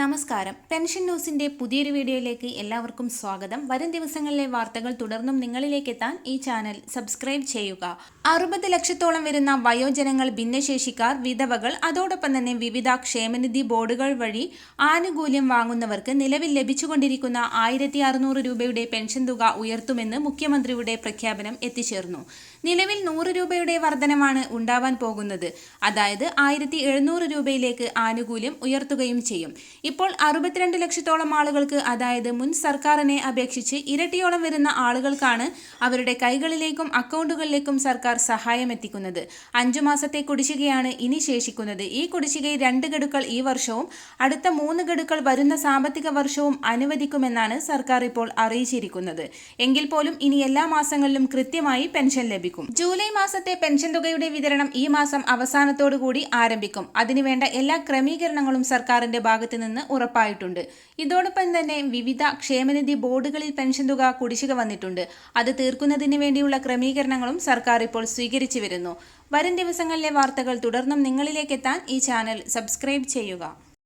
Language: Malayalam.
നമസ്കാരം. പെൻഷൻ ന്യൂസിന്റെ പുതിയൊരു വീഡിയോയിലേക്ക് എല്ലാവർക്കും സ്വാഗതം. വരും ദിവസങ്ങളിലെ വാർത്തകൾ തുടർന്നും നിങ്ങളിലേക്ക് എത്താൻ ഈ ചാനൽ സബ്സ്ക്രൈബ് ചെയ്യുക. അറുപത് ലക്ഷത്തോളം വരുന്ന വയോജനങ്ങൾ ഭിന്നശേഷിക്കാർ വിധവകൾ അതോടൊപ്പം തന്നെ വിവിധ ക്ഷേമനിധി ബോർഡുകൾ വഴി ആനുകൂല്യം വാങ്ങുന്നവർക്ക് നിലവിൽ ലഭിച്ചുകൊണ്ടിരിക്കുന്ന ആയിരത്തി അറുന്നൂറ് രൂപയുടെ പെൻഷൻ തുക ഉയർത്തുമെന്ന് മുഖ്യമന്ത്രിയുടെ പ്രഖ്യാപനം എത്തിച്ചേർന്നു. നിലവിൽ നൂറ് രൂപയുടെ വർധനമാണ് ഉണ്ടാവാൻ പോകുന്നത്. അതായത് ആയിരത്തി രൂപയിലേക്ക് ആനുകൂല്യം ഉയർത്തുകയും ചെയ്യും. ഇപ്പോൾ അറുപത്തിരണ്ട് ലക്ഷത്തോളം ആളുകൾക്ക് അതായത് മുൻ സർക്കാരിനെ അപേക്ഷിച്ച് ഇരട്ടിയോളം വരുന്ന ആളുകൾക്കാണ് അവരുടെ കൈകളിലേക്കും അക്കൗണ്ടുകളിലേക്കും സർക്കാർ സഹായം എത്തിക്കുന്നത്. അഞ്ചു മാസത്തെ കുടിശ്ശികയാണ് ഇനി ശേഷിക്കുന്നത്. ഈ കുടിശ്ശിക രണ്ട് ഗഡുക്കൾ ഈ വർഷവും അടുത്ത മൂന്ന് ഗഡുക്കൾ വരുന്ന സാമ്പത്തിക വർഷവും അനുവദിക്കുമെന്നാണ് സർക്കാർ ഇപ്പോൾ അറിയിച്ചിരിക്കുന്നത്. എങ്കിൽ പോലും ഇനി എല്ലാ മാസങ്ങളിലും കൃത്യമായി പെൻഷൻ ലഭിക്കും. ജൂലൈ മാസത്തെ പെൻഷൻ തുകയുടെ വിതരണം ഈ മാസം അവസാനത്തോടു കൂടി ആരംഭിക്കും. അതിനുവേണ്ട എല്ലാ ക്രമീകരണങ്ങളും സർക്കാരിന്റെ ഭാഗത്തു നിന്ന് ഉറപ്പായിട്ടുണ്ട്. ഇതോടൊപ്പം തന്നെ വിവിധ ക്ഷേമനിധി ബോർഡുകളിൽ പെൻഷൻ തുക കുടിശ്ശിക വന്നിട്ടുണ്ട്. അത് തീർക്കുന്നതിന് വേണ്ടിയുള്ള ക്രമീകരണങ്ങളും സർക്കാർ ഇപ്പോൾ സ്വീകരിച്ചു വരുന്നു. വരും ദിവസങ്ങളിലെ വാർത്തകൾ തുടർന്നും നിങ്ങളിലേക്ക് എത്താൻ ഈ ചാനൽ സബ്സ്ക്രൈബ് ചെയ്യുക.